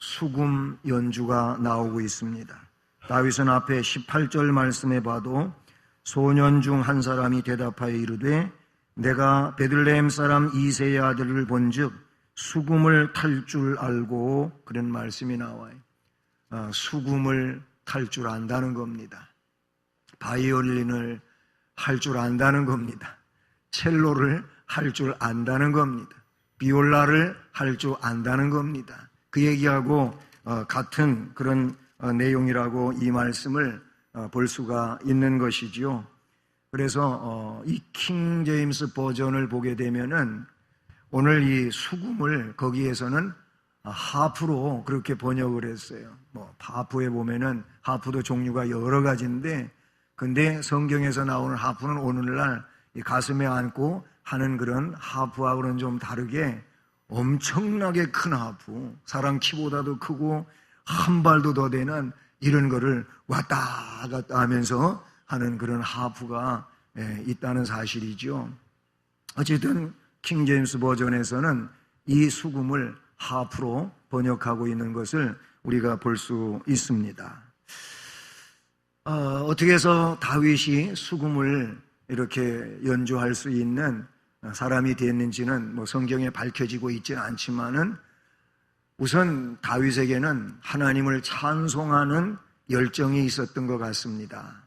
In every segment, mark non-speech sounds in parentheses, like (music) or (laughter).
수금 연주가 나오고 있습니다. 다윗은 앞에 18절 말씀에 봐도 소년 중 한 사람이 대답하여 이르되 내가 베들레헴 사람 이세의 아들을 본즉 수금을 탈 줄 알고 그런 말씀이 나와요. 아, 수금을 탈 줄 안다는 겁니다. 바이올린을 할 줄 안다는 겁니다. 첼로를 할 줄 안다는 겁니다. 비올라를 할 줄 안다는 겁니다. 그 얘기하고 어, 같은 그런 어, 내용이라고 이 말씀을 어, 볼 수가 있는 것이지요. 그래서 이 킹 제임스 버전을 보게 되면은 오늘 이 수금을 거기에서는 하프로 그렇게 번역을 했어요. 뭐 하프에 보면은 하프도 종류가 여러 가지인데 근데 성경에서 나오는 하프는 오늘날 가슴에 안고 하는 그런 하프하고는 좀 다르게 엄청나게 큰 하프, 사람 키보다도 크고 한 발도 더 되는 이런 거를 왔다 갔다 하면서 하는 그런 하프가 예, 있다는 사실이죠. 어쨌든 킹 제임스 버전에서는 이 수금을 하프로 번역하고 있는 것을 우리가 볼 수 있습니다. 어, 떻게 해서 다윗이 수금을 이렇게 연주할 수 있는 사람이 됐는지는 뭐 성경에 밝혀지고 있지는 않지만은 우선 다윗에게는 하나님을 찬송하는 열정이 있었던 것 같습니다.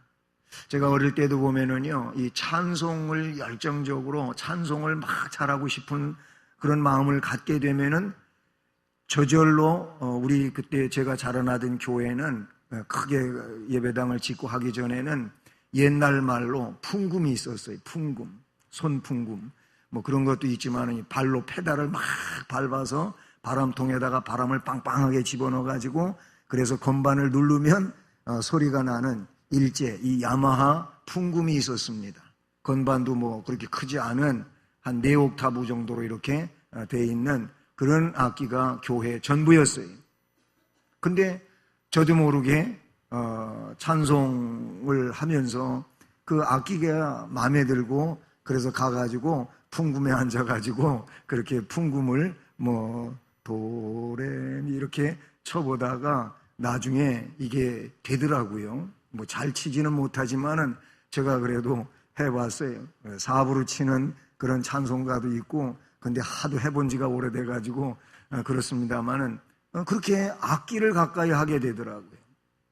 제가 어릴 때도 보면은요, 이 찬송을 열정적으로 찬송을 막 잘하고 싶은 그런 마음을 갖게 되면은 저절로 어, 우리 그때 제가 자라나던 교회는 크게 예배당을 짓고 하기 전에는 옛날 말로 풍금이 있었어요. 풍금, 손풍금. 뭐 그런 것도 있지만 발로 페달을 막 밟아서 바람통에다가 바람을 빵빵하게 집어넣어 가지고 그래서 건반을 누르면 어, 소리가 나는 일제 이 야마하 풍금이 있었습니다. 건반도 뭐 그렇게 크지 않은 한네 옥타브 정도로 이렇게 어, 돼 있는 그런 악기가 교회 전부였어요. 근데 저도 모르게 어, 찬송을 하면서 그 악기가 마음에 들고 그래서 가가지고 풍금에 앉아가지고 그렇게 풍금을 뭐 도레미 이렇게 쳐보다가 나중에 이게 되더라고요. 뭐 잘 치지는 못하지만은 제가 그래도 해봤어요. 사부로 치는 그런 찬송가도 있고 근데 하도 해본 지가 오래돼가지고 어, 그렇습니다만은 어, 그렇게 악기를 가까이 하게 되더라고요.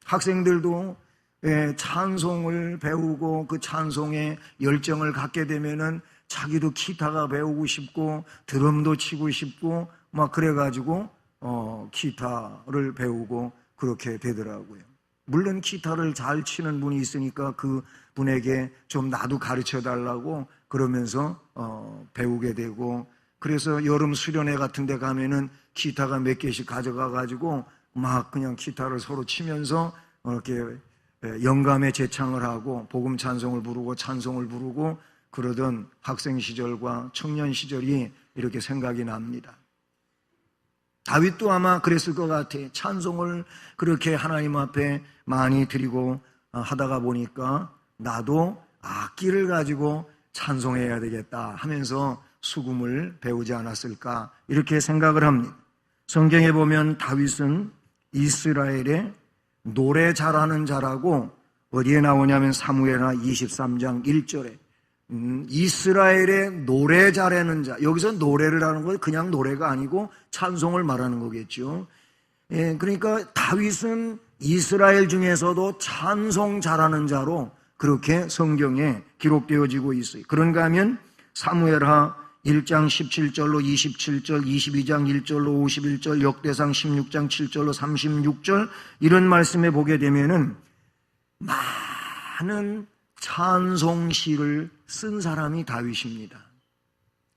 학생들도 예, 찬송을 배우고 그 찬송에 열정을 갖게 되면은 자기도 기타가 배우고 싶고 드럼도 치고 싶고 막 그래가지고 어, 기타를 배우고 그렇게 되더라고요. 물론 기타를 잘 치는 분이 있으니까 그 분에게 좀 나도 가르쳐 달라고 그러면서 어, 배우게 되고 그래서 여름 수련회 같은 데 가면은 기타가 몇 개씩 가져가 가지고 막 그냥 기타를 서로 치면서 이렇게 영감의 재창을 하고 복음 찬송을 부르고 찬송을 부르고 그러던 학생 시절과 청년 시절이 이렇게 생각이 납니다. 다윗도 아마 그랬을 것 같아. 찬송을 그렇게 하나님 앞에 많이 드리고 어, 하다가 보니까 나도 악기를 가지고 찬송해야 되겠다 하면서 수금을 배우지 않았을까 이렇게 생각을 합니다. 성경에 보면 다윗은 이스라엘의 노래 잘하는 자라고 어디에 나오냐면 사무엘하 23장 1절에 음, 이스라엘의 노래 잘하는 자. 여기서 노래를 하는 건 그냥 노래가 아니고 찬송을 말하는 거겠죠. 예, 그러니까 다윗은 이스라엘 중에서도 찬송 잘하는 자로 그렇게 성경에 기록되어지고 있어요. 그런가 하면 사무엘하 1장 17절로 27절, 22장 1절로 51절, 역대상 16장 7절로 36절 이런 말씀에 보게 되면은 많은 찬송시를 쓴 사람이 다윗입니다.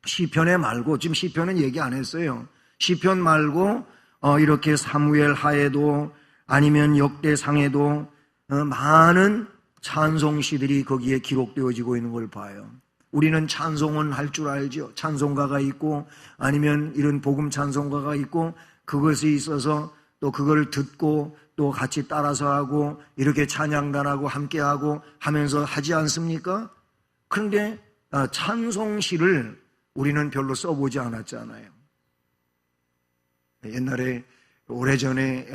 시편에 말고 지금 시편은 얘기 안 했어요. 시편 말고 어, 이렇게 사무엘 하에도 아니면 역대상에도 어, 많은 찬송시들이 거기에 기록되어지고 있는 걸 봐요. 우리는 찬송은 할 줄 알죠. 찬송가가 있고 아니면 이런 복음 찬송가가 있고 그것에 있어서 또 그걸 듣고 또 같이 따라서 하고 이렇게 찬양단하고 함께하고 하면서 하지 않습니까? 그런데 아, 찬송시를 우리는 별로 써보지 않았잖아요. 옛날에 오래전에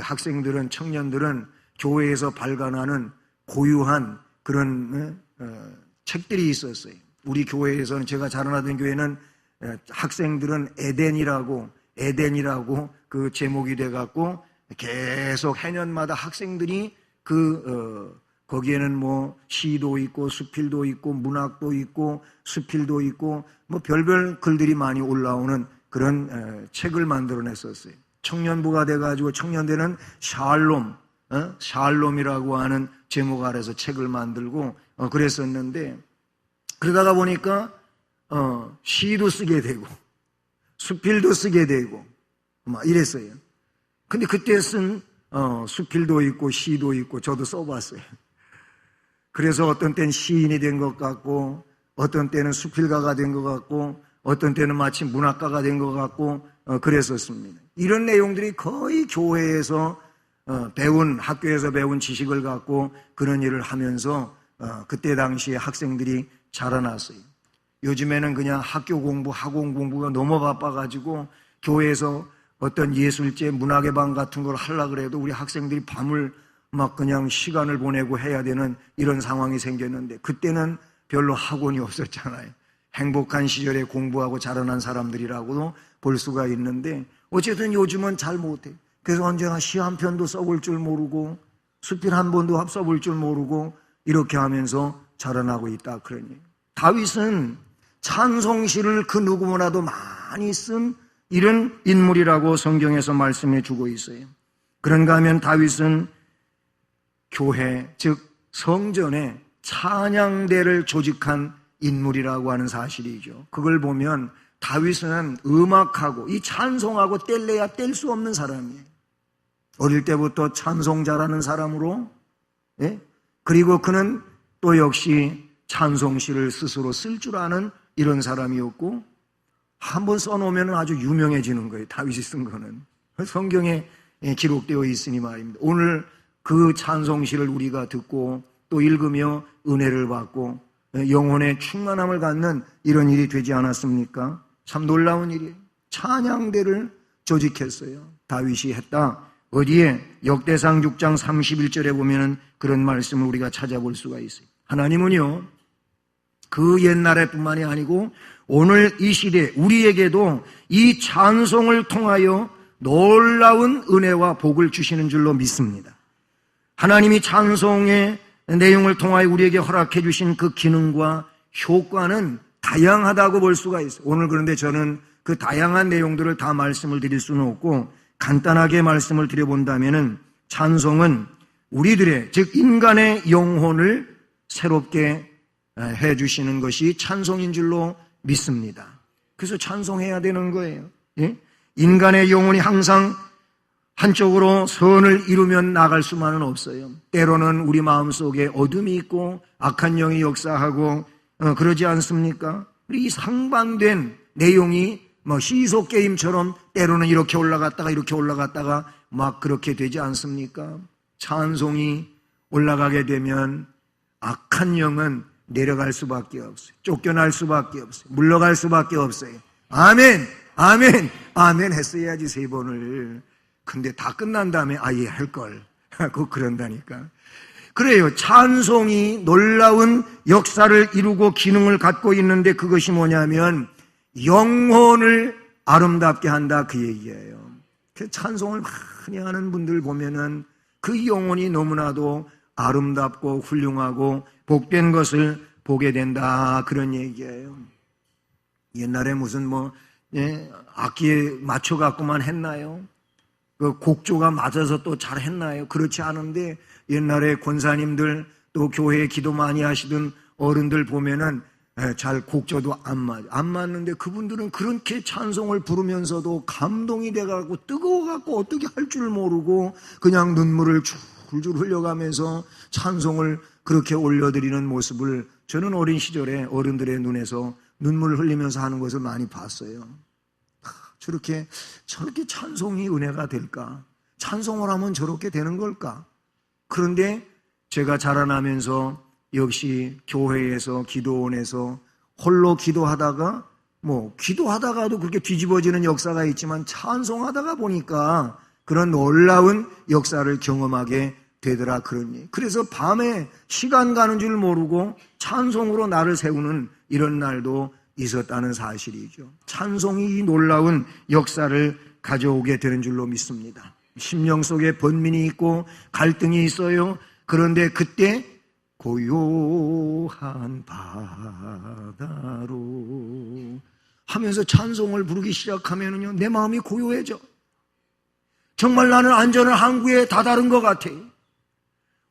학생들은 청년들은 교회에서 발간하는 고유한 그런 어, 책들이 있었어요. 우리 교회에서는 제가 자라나던 교회는 에, 학생들은 에덴이라고 에덴이라고 그 제목이 돼 갖고 계속 해년마다 학생들이 그 어, 거기에는 뭐 시도 있고 수필도 있고 문학도 있고 수필도 있고 뭐 별별 글들이 많이 올라오는 그런 에, 책을 만들어냈었어요. 청년부가 돼가지고 청년대는 샬롬, 어? 샬롬이라고 하는 제목 아래서 책을 만들고 어, 그랬었는데 그러다가 보니까 어, 시도 쓰게 되고 수필도 쓰게 되고 막 이랬어요. 근데 그때 쓴 어, 수필도 있고 시도 있고 저도 써봤어요. 그래서 어떤 때는 시인이 된 것 같고 어떤 때는 수필가가 된 것 같고 어떤 때는 마치 문학가가 된 것 같고 어, 그랬었습니다. 이런 내용들이 거의 교회에서 어, 배운 학교에서 배운 지식을 갖고 그런 일을 하면서 어, 그때 당시에 학생들이 자라났어요. 요즘에는 그냥 학교 공부, 학원 공부가 너무 바빠가지고 교회에서 어떤 예술제, 문학의 방 같은 걸 하려 그래도 우리 학생들이 밤을 막 그냥 시간을 보내고 해야 되는 이런 상황이 생겼는데 그때는 별로 학원이 없었잖아요. 행복한 시절에 공부하고 자라난 사람들이라고도 볼 수가 있는데 어쨌든 요즘은 잘 못해. 그래서 언제나 시 한 편도 써볼 줄 모르고 수필 한 번도 써볼 줄 모르고 이렇게 하면서 자라나고 있다 그러니 다윗은 찬송시를 그 누구보다도 많이 쓴 이런 인물이라고 성경에서 말씀해 주고 있어요. 그런가 하면 다윗은 교회, 즉 성전에 찬양대를 조직한 인물이라고 하는 사실이죠. 그걸 보면 다윗은 음악하고 이 찬송하고 뗄래야 뗄 수 없는 사람이에요. 어릴 때부터 찬송자라는 사람으로, 예? 그리고 그는 또 역시 찬송시를 스스로 쓸 줄 아는 이런 사람이었고, 한번 써놓으면 아주 유명해지는 거예요. 다윗이 쓴 거는. 성경에 기록되어 있으니 말입니다. 오늘 그 찬송시를 우리가 듣고 또 읽으며 은혜를 받고 영혼의 충만함을 갖는 이런 일이 되지 않았습니까? 참 놀라운 일이에요. 찬양대를 조직했어요. 다윗이 했다. 어디에? 역대상 6장 31절에 보면은 그런 말씀을 우리가 찾아볼 수가 있어요. 하나님은요, 그 옛날에 뿐만이 아니고 오늘 이 시대 우리에게도 이 찬송을 통하여 놀라운 은혜와 복을 주시는 줄로 믿습니다. 하나님이 찬송의 내용을 통하여 우리에게 허락해 주신 그 기능과 효과는 다양하다고 볼 수가 있어요. 오늘 그런데 저는 그 다양한 내용들을 다 말씀을 드릴 수는 없고 간단하게 말씀을 드려본다면은 찬송은 우리들의 즉 인간의 영혼을 새롭게 해 주시는 것이 찬송인 줄로 믿습니다. 그래서 찬송해야 되는 거예요. 예? 인간의 영혼이 항상 한쪽으로 선을 이루면 나갈 수만은 없어요. 때로는 우리 마음 속에 어둠이 있고 악한 영이 역사하고 어, 그러지 않습니까? 이 상반된 내용이 뭐 시소 게임처럼 때로는 이렇게 올라갔다가 이렇게 올라갔다가 막 그렇게 되지 않습니까? 찬송이 올라가게 되면 악한 영은 내려갈 수밖에 없어요. 쫓겨날 수밖에 없어요. 물러갈 수밖에 없어요. 아멘, 아멘, 아멘 했어야지 세 번을. 근데 다 끝난 다음에 아예 할 걸. (laughs) 그 그런다니까. 그래요. 찬송이 놀라운 역사를 이루고 기능을 갖고 있는데 그것이 뭐냐면 영혼을 아름답게 한다 그 얘기예요. 그 찬송을 많이 하는 분들 보면은 그 영혼이 너무나도 아름답고 훌륭하고 복된 것을 보게 된다 그런 얘기예요. 옛날에 무슨 뭐 예, 악기에 맞춰 갖고만 했나요? 그 곡조가 맞아서 또 잘 했나요? 그렇지 않은데 옛날에 권사님들 또 교회에 기도 많이 하시던 어른들 보면은 예, 잘 곡조도 안 맞, 안 맞는데 그분들은 그렇게 찬송을 부르면서도 감동이 돼가고 뜨거워갖고 어떻게 할 줄 모르고 그냥 눈물을 줄줄 흘려가면서 찬송을 그렇게 올려드리는 모습을 저는 어린 시절에 어른들의 눈에서 눈물을 흘리면서 하는 것을 많이 봤어요. 저렇게, 저렇게 찬송이 은혜가 될까? 찬송을 하면 저렇게 되는 걸까? 그런데 제가 자라나면서 역시 교회에서 기도원에서 홀로 기도하다가 뭐 기도하다가도 그렇게 뒤집어지는 역사가 있지만 찬송하다가 보니까 그런 놀라운 역사를 경험하게 되더라 그러니 그래서 밤에 시간 가는 줄 모르고 찬송으로 나를 세우는 이런 날도 있었다는 사실이죠. 찬송이 이 놀라운 역사를 가져오게 되는 줄로 믿습니다. 심령 속에 번민이 있고 갈등이 있어요. 그런데 그때 고요한 바다로 하면서 찬송을 부르기 시작하면요 내 마음이 고요해져. 정말 나는 안전한 항구에 다다른 것 같아.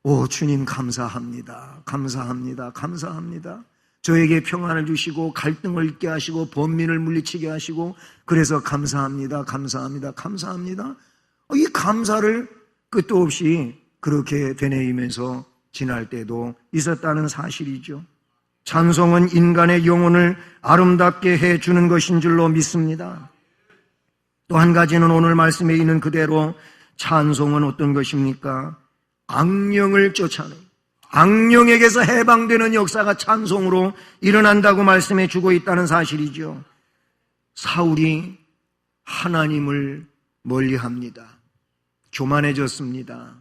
오 주님 감사합니다. 감사합니다. 감사합니다. 저에게 평안을 주시고 갈등을 잊게 하시고 번민을 물리치게 하시고 그래서 감사합니다. 감사합니다. 감사합니다. 어, 이 감사를 끝도 없이 그렇게 되뇌이면서 지날 때도 있었다는 사실이죠. 찬송은 인간의 영혼을 아름답게 해 주는 것인 줄로 믿습니다. 또 한 가지는 오늘 말씀에 있는 그대로 찬송은 어떤 것입니까? 악령을 쫓아내. 악령에게서 해방되는 역사가 찬송으로 일어난다고 말씀해 주고 있다는 사실이죠. 사울이 하나님을 멀리 합니다. 교만해졌습니다.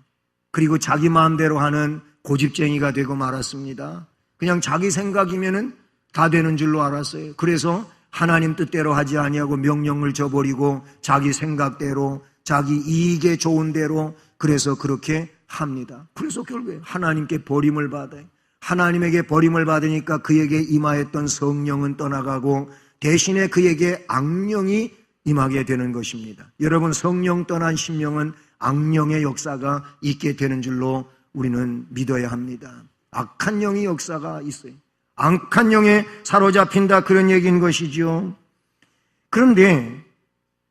그리고 자기 마음대로 하는 고집쟁이가 되고 말았습니다. 그냥 자기 생각이면은 다 되는 줄로 알았어요. 그래서 하나님 뜻대로 하지 아니하고 명령을 저버리고 자기 생각대로 자기 이익에 좋은 대로 그래서 그렇게 합니다. 그래서 결국에 하나님께 버림을 받아요. 하나님에게 버림을 받으니까 그에게 임하였던 성령은 떠나가고 대신에 그에게 악령이 임하게 되는 것입니다. 여러분 성령 떠난 심령은 악령의 역사가 있게 되는 줄로 우리는 믿어야 합니다. 악한 영의 역사가 있어요. 악한 영에 사로잡힌다 그런 얘기인 것이죠. 그런데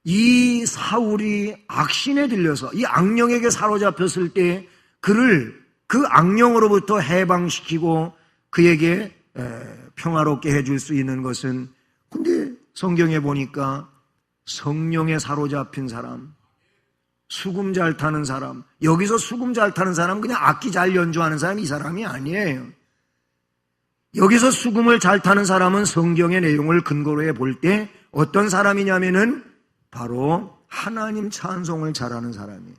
이 사울이 악신에 들려서 이 악령에게 사로잡혔을 때 그를 그 악령으로부터 해방시키고 그에게 평화롭게 해줄 수 있는 것은 근데 성경에 보니까 성령에 사로잡힌 사람, 수금 잘 타는 사람, 여기서 수금 잘 타는 사람 그냥 악기 잘 연주하는 사람이 이 사람이 아니에요. 여기서 수금을 잘 타는 사람은 성경의 내용을 근거로 해 볼 때 어떤 사람이냐면은 바로 하나님 찬송을 잘하는 사람이에요.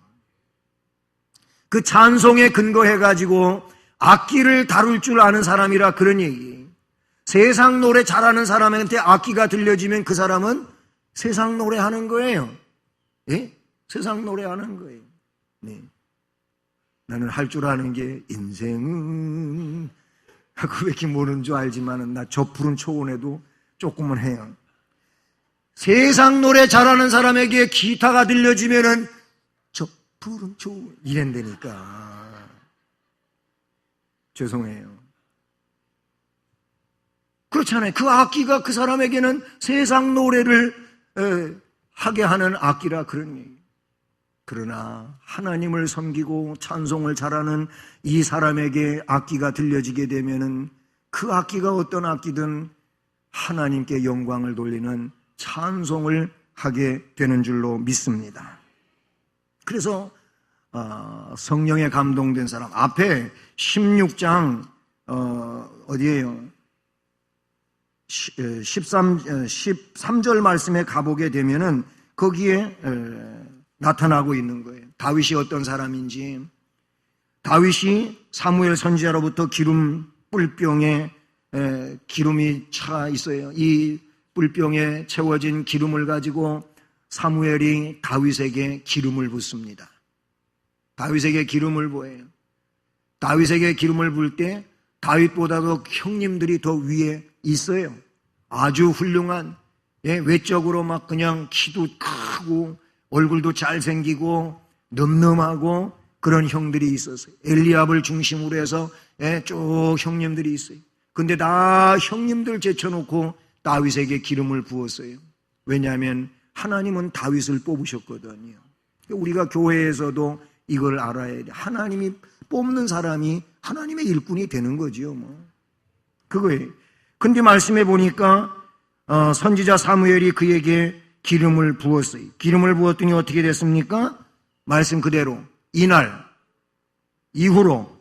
그 찬송에 근거해 가지고 악기를 다룰 줄 아는 사람이라 그런 얘기. 세상 노래 잘하는 사람한테 악기가 들려지면 그 사람은 세상 노래 하는 거예요. 예? 세상 노래 하는 거예요. 네. 나는 할 줄 아는 게 인생은 (laughs) 그왜 이렇게 모르는 줄 알지만은 나 저 푸른 초원에도 조금은 해요. 세상 노래 잘하는 사람에게 기타가 들려지면은 저 푸른 초원 이랜다니까. 죄송해요. 그렇잖아요. 그 악기가 그 사람에게는 세상 노래를 에, 하게 하는 악기라 그런 얘기. 그러나 하나님을 섬기고 찬송을 잘하는 이 사람에게 악기가 들려지게 되면은 그 악기가 어떤 악기든 하나님께 영광을 돌리는 찬송을 하게 되는 줄로 믿습니다. 그래서 어, 성령에 감동된 사람 앞에 16장 어, 어디에요? 13, 13절 말씀에 가보게 되면은 거기에 나타나고 있는 거예요. 다윗이 어떤 사람인지. 다윗이 사무엘 선지자로부터 기름 뿔병에 기름이 차 있어요. 이 뿔병에 채워진 기름을 가지고 사무엘이 다윗에게 기름을 붓습니다. 다윗에게 기름을 부어요. 다윗에게 기름을 부을 때 다윗보다도 형님들이 더 위에 있어요. 아주 훌륭한 예, 외적으로 막 그냥 키도 크고 얼굴도 잘생기고 늠름하고 그런 형들이 있었어요. 엘리압을 중심으로 해서 예, 쭉 형님들이 있어요. 근데 다 형님들 제쳐놓고 다윗에게 기름을 부었어요. 왜냐하면 하나님은 다윗을 뽑으셨거든요. 우리가 교회에서도 이걸 알아야 돼. 하나님이 뽑는 사람이 하나님의 일꾼이 되는 거지요, 뭐. 그거예요. 근데 말씀해 보니까 어, 선지자 사무엘이 그에게 기름을 부었어요. 기름을 부었더니 어떻게 됐습니까? 말씀 그대로 이날 이후로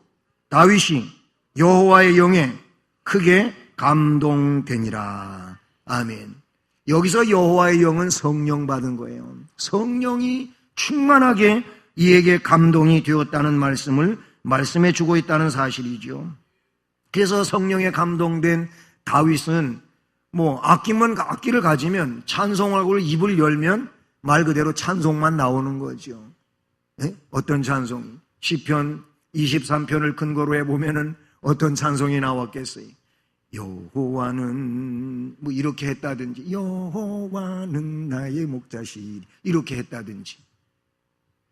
다윗이 여호와의 영에 크게 감동되니라. 아멘. 여기서 여호와의 영은 성령 받은 거예요. 성령이 충만하게 이에게 감동이 되었다는 말씀을 말씀해 주고 있다는 사실이죠. 그래서 성령에 감동된 다윗은 뭐 악기면 악기를 가지면 찬송하고 입을 열면 말 그대로 찬송만 나오는 거죠. 예? 어떤 찬송이? 시편 23편을 근거로 해 보면은 어떤 찬송이 나왔겠어요? 여호와는 뭐 이렇게 했다든지 여호와는 나의 목자시 이렇게 했다든지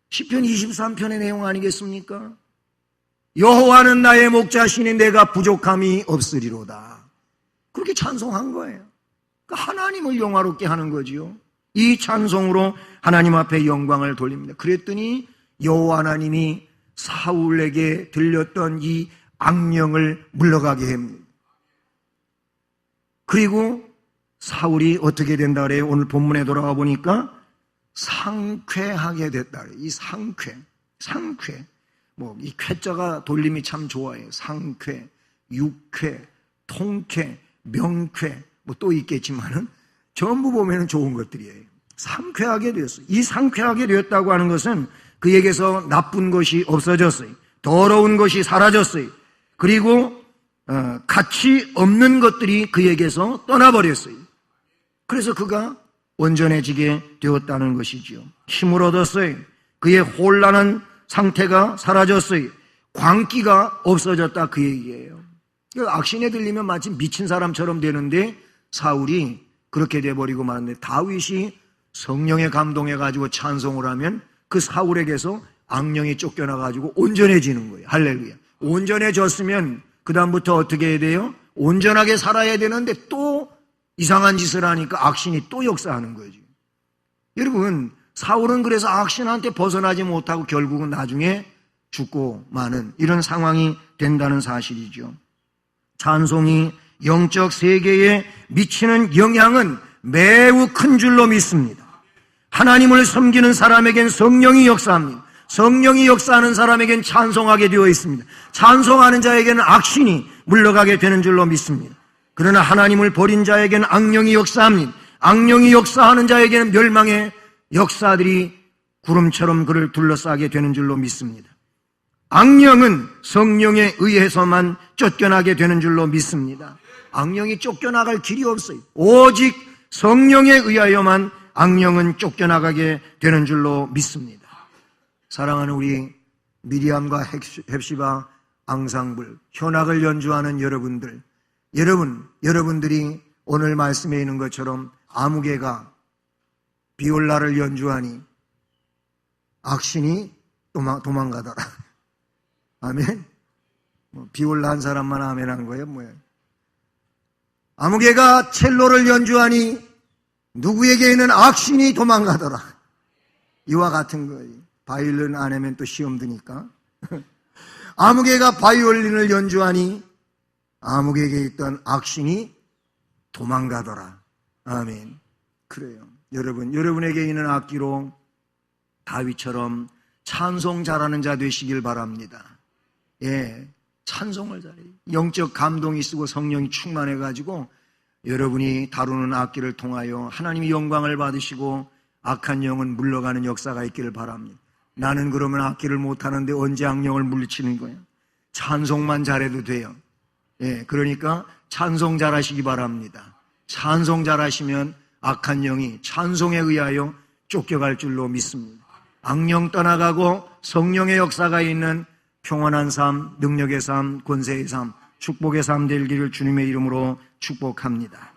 시편 23편의 내용 아니겠습니까? 여호와는 나의 목자시니 내가 부족함이 없으리로다. 그렇게 찬송한 거예요. 그러니까 하나님을 영화롭게 하는 거지요. 이 찬송으로 하나님 앞에 영광을 돌립니다. 그랬더니 여호와 하나님이 사울에게 들렸던 이 악령을 물러가게 합니다. 그리고 사울이 어떻게 된다 그래요? 오늘 본문에 돌아가 보니까 상쾌하게 됐다 그래요. 이 상쾌, 상쾌. 뭐 이 쾌자가 돌림이 참 좋아요. 상쾌, 육쾌, 통쾌, 명쾌 뭐 또 있겠지만은 전부 보면은 좋은 것들이에요. 상쾌하게 되었어요. 이 상쾌하게 되었다고 하는 것은 그에게서 나쁜 것이 없어졌어요. 더러운 것이 사라졌어요. 그리고 어, 가치 없는 것들이 그에게서 떠나버렸어요. 그래서 그가 온전해지게 되었다는 것이지요. 힘을 얻었어요. 그의 혼란한 상태가 사라졌어요. 광기가 없어졌다 그 얘기예요. 악신에 들리면 마치 미친 사람처럼 되는데 사울이 그렇게 돼버리고 말았는데 다윗이 성령에 감동해 가지고 찬송을 하면 그 사울에게서 악령이 쫓겨나 가지고 온전해지는 거예요. 할렐루야. 온전해졌으면 그 다음부터 어떻게 해야 돼요? 온전하게 살아야 되는데 또 이상한 짓을 하니까 악신이 또 역사하는 거죠. 여러분 사울은 그래서 악신한테 벗어나지 못하고 결국은 나중에 죽고 마는 이런 상황이 된다는 사실이죠. 찬송이 영적 세계에 미치는 영향은 매우 큰 줄로 믿습니다. 하나님을 섬기는 사람에겐 성령이 역사합니다. 성령이 역사하는 사람에겐 찬송하게 되어 있습니다. 찬송하는 자에게는 악신이 물러가게 되는 줄로 믿습니다. 그러나 하나님을 버린 자에게는 악령이 역사합니다. 악령이 역사하는 자에게는 멸망의 역사들이 구름처럼 그를 둘러싸게 되는 줄로 믿습니다. 악령은 성령에 의해서만 쫓겨나게 되는 줄로 믿습니다. 악령이 쫓겨나갈 길이 없어요. 오직 성령에 의하여만 악령은 쫓겨나가게 되는 줄로 믿습니다. 사랑하는 우리 미리암과 헵시바 앙상블 현악을 연주하는 여러분들 여러분 여러분들이 오늘 말씀에 있는 것처럼 아무개가 비올라를 연주하니 악신이 도망, 도망가더라. (laughs) 아멘. 뭐 비올라 한 사람만 아멘 한 거예요, 뭐예요? 아무개가 첼로를 연주하니 누구에게는 악신이 도망가더라. 이와 같은 거예요. 바이올린 안 하면 또 시험 드니까. (laughs) 아무개가 바이올린을 연주하니 아무개에게 있던 악신이 도망가더라. 아멘. 그래요. 여러분, 여러분에게 있는 악기로 다윗처럼 찬송 잘하는 자 되시길 바랍니다. 예, 찬송을 잘해. 영적 감동이 쓰고 성령이 충만해 가지고 여러분이 다루는 악기를 통하여 하나님이 영광을 받으시고 악한 영은 물러가는 역사가 있기를 바랍니다. 나는 그러면 악기를 못하는데 언제 악령을 물리치는 거야? 찬송만 잘해도 돼요. 예, 그러니까 찬송 잘하시기 바랍니다. 찬송 잘하시면 악한 영이 찬송에 의하여 쫓겨갈 줄로 믿습니다. 악령 떠나가고 성령의 역사가 있는 평안한 삶, 능력의 삶, 권세의 삶, 축복의 삶 되기를 주님의 이름으로 축복합니다.